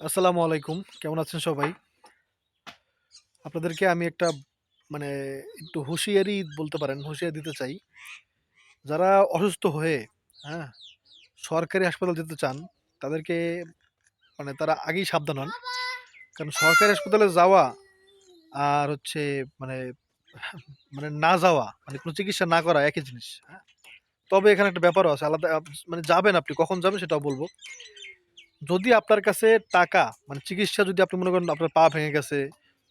আসসালামু আলাইকুম। কেমন আছেন সবাই? আপনাদেরকে আমি একটা মানে একটু হুঁশিয়ারি বলতে পারেন, হুঁশিয়ারি দিতে চাই। যারা অসুস্থ হয়ে হ্যাঁ সরকারি হাসপাতাল যেতে চান, তাদেরকে মানে তারা আগেই সাবধান হন। কারণ সরকারি হাসপাতালে যাওয়া আর হচ্ছে মানে মানে না যাওয়া মানে কোনো চিকিৎসা না করা একই জিনিস হ্যাঁ। তবে এখানে একটা ব্যাপারও আছে, আলাদা মানে যাবেন আপনি, কখন যাবেন সেটাও বলব। যদি আপনার কাছে টাকা মানে চিকিৎসা যদি আপনি মনে করেন আপনার পা ভেঙে গেছে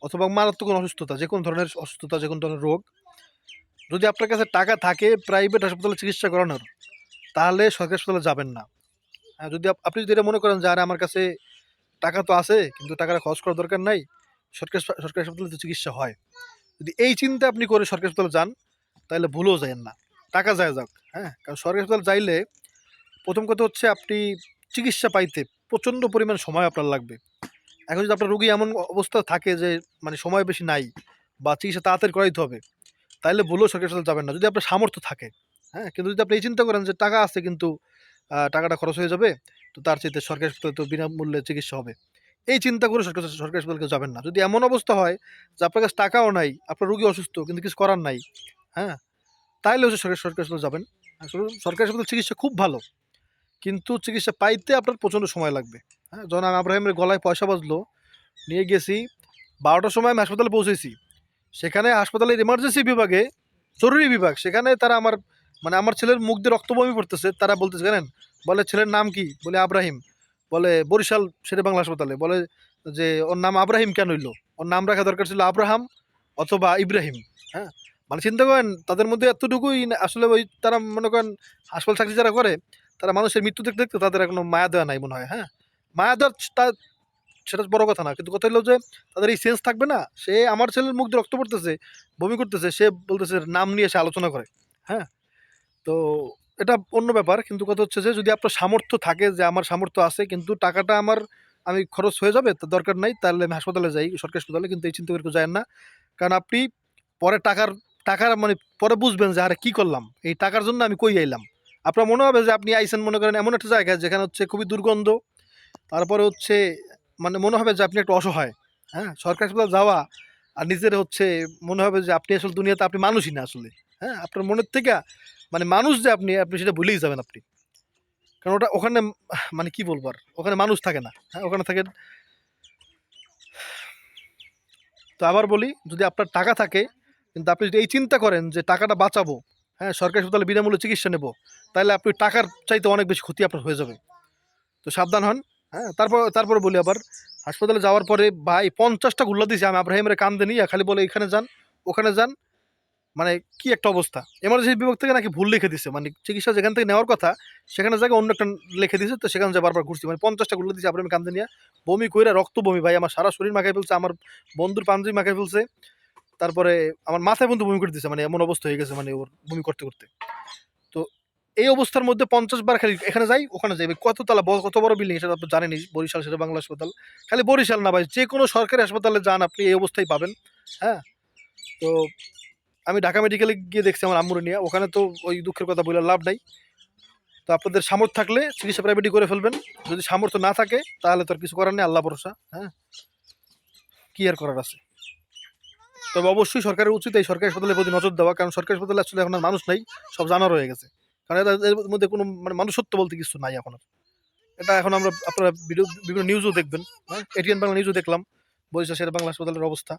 অথবা মারাত্মক কোনো অসুস্থতা, যে কোনো ধরনের অসুস্থতা, যে কোনো ধরনের রোগ, যদি আপনার কাছে টাকা থাকে প্রাইভেট হাসপাতালে চিকিৎসা করানোর, তাহলে সরকারি হাসপাতালে যাবেন না। হ্যাঁ যদি আপনি যদি এটা মনে করেন যে, আরে, আমার কাছে টাকা তো আছে, কিন্তু টাকাটা খরচ করার দরকার নাই সরকারি সরকারি হাসপাতালে তো চিকিৎসা হয়। যদি এই চিন্তা আপনি করে সরকারি হাসপাতালে যান, তাহলে ভুলেও যাবেন না। টাকা যায় যাক হ্যাঁ? কারণ সরকারি হাসপাতালে যাইলে প্রথম কথা হচ্ছে আপনি চিকিৎসা পাইতে প্রচণ্ড পরিমাণ সময় আপনার লাগবে। এখন যদি আপনার রুগী এমন অবস্থা থাকে যে মানে সময় বেশি নাই বা চিকিৎসা তাড়াতাড়ি করাইতে হবে তাহলে বলেও সরকারি হাসপাতাল যাবেন না। যদি আপনার সামর্থ্য থাকে হ্যাঁ কিন্তু যদি আপনি এই চিন্তা করেন যে টাকা আছে কিন্তু টাকাটা খরচ হয়ে যাবে, তো তার চাইতে সরকারি হাসপাতালে তো বিনামূল্যে চিকিৎসা হবে। এই চিন্তা করে সরকারি সরকারি হাসপাতালকে যাবেন না। যদি এমন অবস্থা হয় যে আপনার কাছে টাকাও নাই, আপনার রুগী অসুস্থ, কিন্তু কিছু করার নাই হ্যাঁ তাহলে হচ্ছে সরকারি সরকারি হাসপাতাল যাবেন। আসলে সরকারি হাসপাতাল চিকিৎসা খুব ভালো। কিন্তু চিকিৎসা পাইতে আপনার প্রচণ্ড সময় লাগবে। হ্যাঁ যখন আমি আব্রাহিমের গলায় পয়সা বাজলো, নিয়ে গেছি, বারোটার সময় আমি হাসপাতালে পৌঁছেছি। সেখানে হাসপাতালের ইমার্জেন্সি বিভাগে, জরুরি বিভাগ, সেখানে তারা আমার মানে আমার ছেলের মুখ দিয়ে রক্ত বমি পড়তেছে, তারা বলতেছে, জানেন? বলে, ছেলের নাম কি? বলে, আব্রাহিম। বলে, বরিশাল শেরে বাংলা হাসপাতালে। বলে, যে, ওর নাম আব্রাহিম কেন হইল? ওর নাম রাখা দরকার ছিল আব্রাহাম অথবা ইব্রাহিম। হ্যাঁ মানে চিন্তা করেন, তাদের মধ্যে এতটুকুই আসলে ওই, তারা মনে করেন, হাসপাতাল চাকরি যারা করে তারা মানুষের মৃত্যু দেখতে দেখতে তাদের কোনো মায়া দেওয়া নাই মনে হয় হ্যাঁ? মায়া দেওয়ার সেটা বড় কথা না, কিন্তু কথা হলো যে তাদের এই সেন্স থাকবে না, সে আমার ছেলের মুখ দিয়ে রক্ত পড়তেছে, বমি করতেছে, সে বলতেছে নাম নিয়ে সে আলোচনা করে হ্যাঁ? তো এটা অন্য ব্যাপার, কিন্তু কথা হচ্ছে যে যদি আপনার সামর্থ্য থাকে যে আমার সামর্থ্য আছে, কিন্তু টাকাটা আমার, আমি খরচ হয়ে যাবে, তা দরকার নাই, তাহলে আমি হাসপাতালে যাই, সরকারি হাসপাতালে, কিন্তু এই চিন্তা করে যায় না। কারণ আপনি পরে টাকার টাকার মানে পরে বুঝবেন যে আরে কী করলাম, এই টাকার জন্য আমি কই আইলাম। আপনার মনে হবে যে আপনি আইসেন, মনে করেন, এমন একটা জায়গায় যেখানে হচ্ছে খুবই দুর্গন্ধ, তারপরে হচ্ছে মানে মনে হবে যে আপনি একটু অসহায় হ্যাঁ? সরকারি হাসপাতাল যাওয়া আর নিজের হচ্ছে মনে হবে যে আপনি আসলে দুনিয়াতে আপনি মানুষই না আসলে হ্যাঁ? আপনার মনের থেকে মানে মানুষ যে আপনি আপনি সেটা ভুলেই যাবেন আপনি। কারণ ওটা ওখানে মানে কি বলব আর? ওখানে মানুষ থাকে না হ্যাঁ? ওখানে থাকেন তো আবার বলি, যদি আপনার টাকা থাকে, কিন্তু আপনি যদি এই চিন্তা করেন যে টাকাটা বাঁচাবো হ্যাঁ সরকারি হাসপাতালে বিনামূল্যে চিকিৎসা নেব। তাহলে আপনি টাকার চাইতে অনেক বেশি ক্ষতি আপনার হয়ে যাবে। তো সাবধান হন হ্যাঁ তারপর, তারপরে বলি আবার, হাসপাতালে যাওয়ার পরে ভাই পঞ্চাশটা গুল্লা দিয়েছে, আমি আব্রাহিমের কান্দে নিয়ে খালি বলে এখানে যান, ওখানে যান। মানে কি একটা অবস্থা? এমার্জেন্সি বিভাগ থেকে নাকি ভুল লিখে দিছে মানে চিকিৎসা যেখান থেকে নেওয়ার কথা, সেখানে জায়গায় অন্য একটা লিখে দিছে, তো সেখানে যা বারবার ঘুরছি। মানে পঞ্চাশটা গুল্লা দিয়েছে আব্রাহিম কান্দে নিয়ে, বমি কইরা রক্ত বমি ভাই, আমার সারা শরীর মাখায় ফেলছে, আমার বন্ধুর পাঞ্জাবি মাখায় ফেলছে। তারপরে আমার মাথায় বন্ধু বমি করে দিচ্ছে মানে এমন অবস্থা হয়ে গেছে মানে ওর বমি করতে করতে। তো এই অবস্থার মধ্যে পঞ্চাশ বার খালি এখানে যাই, ওখানে যাই। ভাই কত তালা বড়- কত বড় বিল্ডিং সেটা আপনি জানেনি বরিশাল সেটা বাংলা হাসপাতাল। খালি বরিশাল না ভাই, যে কোনো সরকারি হাসপাতালে যান আপনি, এই অবস্থায় পাবেন হ্যাঁ? তো আমি ঢাকা মেডিকেলে গিয়ে দেখছি আমার আম্মুরে নিয়ে। ওখানে তো ওই দুঃখের কথা বলে লাভ নাই। তো আপনাদের সামর্থ্য থাকলে চিকিৎসা প্রাইভেটই করে ফেলবেন। যদি সামর্থ্য না থাকে, তাহলে তো আর কিছু করার নেই, আল্লাহ ভরসা হ্যাঁ? কি আর করার আছে? তবে অবশ্যই সরকারের উচিত এই সরকারি হাসপাতালের প্রতি নজর দেওয়া, কারণ সরকারি হাসপাতালে আসলে এখন মানুষ নাই, সব জানা রয়ে গেছে। কারণ এর মধ্যে কোনো মানে মানুষত্ব বলতে কিছু নাই এখন আর। এটা এখন আমরা আপনারা বিভিন্ন নিউজও দেখবেন হ্যাঁ? এটিএন বাংলা নিউজও দেখলাম, বরিশাল বাংলা হাসপাতালের অবস্থা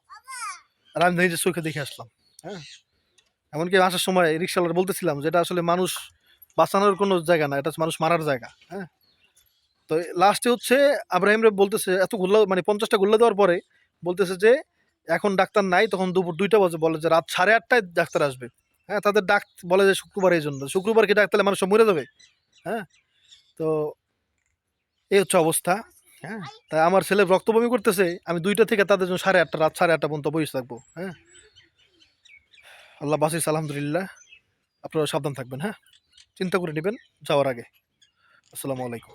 আর আমি নিজের চোখে দেখে আসলাম হ্যাঁ? এমনকি আসার সময় রিক্সাওয়ালার বলতেছিলাম যে এটা আসলে মানুষ বাঁচানোর কোনো জায়গা না, এটা মানুষ মারার জায়গা হ্যাঁ? তো লাস্টে হচ্ছে আব্রাহিম রে বলতেছে, এত গুল্লা মানে পঞ্চাশটা গুল্লা দেওয়ার পরে বলতেছে যে এখন ডাক্তার নাই, তখন দুপুর দুইটা বাজে বলে যে রাত সাড়ে আটটায় ডাক্তার আসবে। হ্যাঁ তাদের ডাক বলে যে শুক্রবার এই জন্য। শুক্রবার কি ডাক্তারলে মানুষ মরে যাবে? হ্যাঁ তো এই হচ্ছে অবস্থা। হ্যাঁ তাই আমার ছেলে রক্ত বমি করতেছে, আমি দুইটা থেকে তাদের জন্য সাড়ে আটটা, রাত সাড়ে আটটা পর্যন্ত বসে থাকব। হ্যাঁ আল্লাহ বাসিস আলহামদুলিল্লাহ। আপনারা সাবধান থাকবেন হ্যাঁ চিন্তা করে নেবেন, যাওয়ার আগে। আসসালামু আলাইকুম।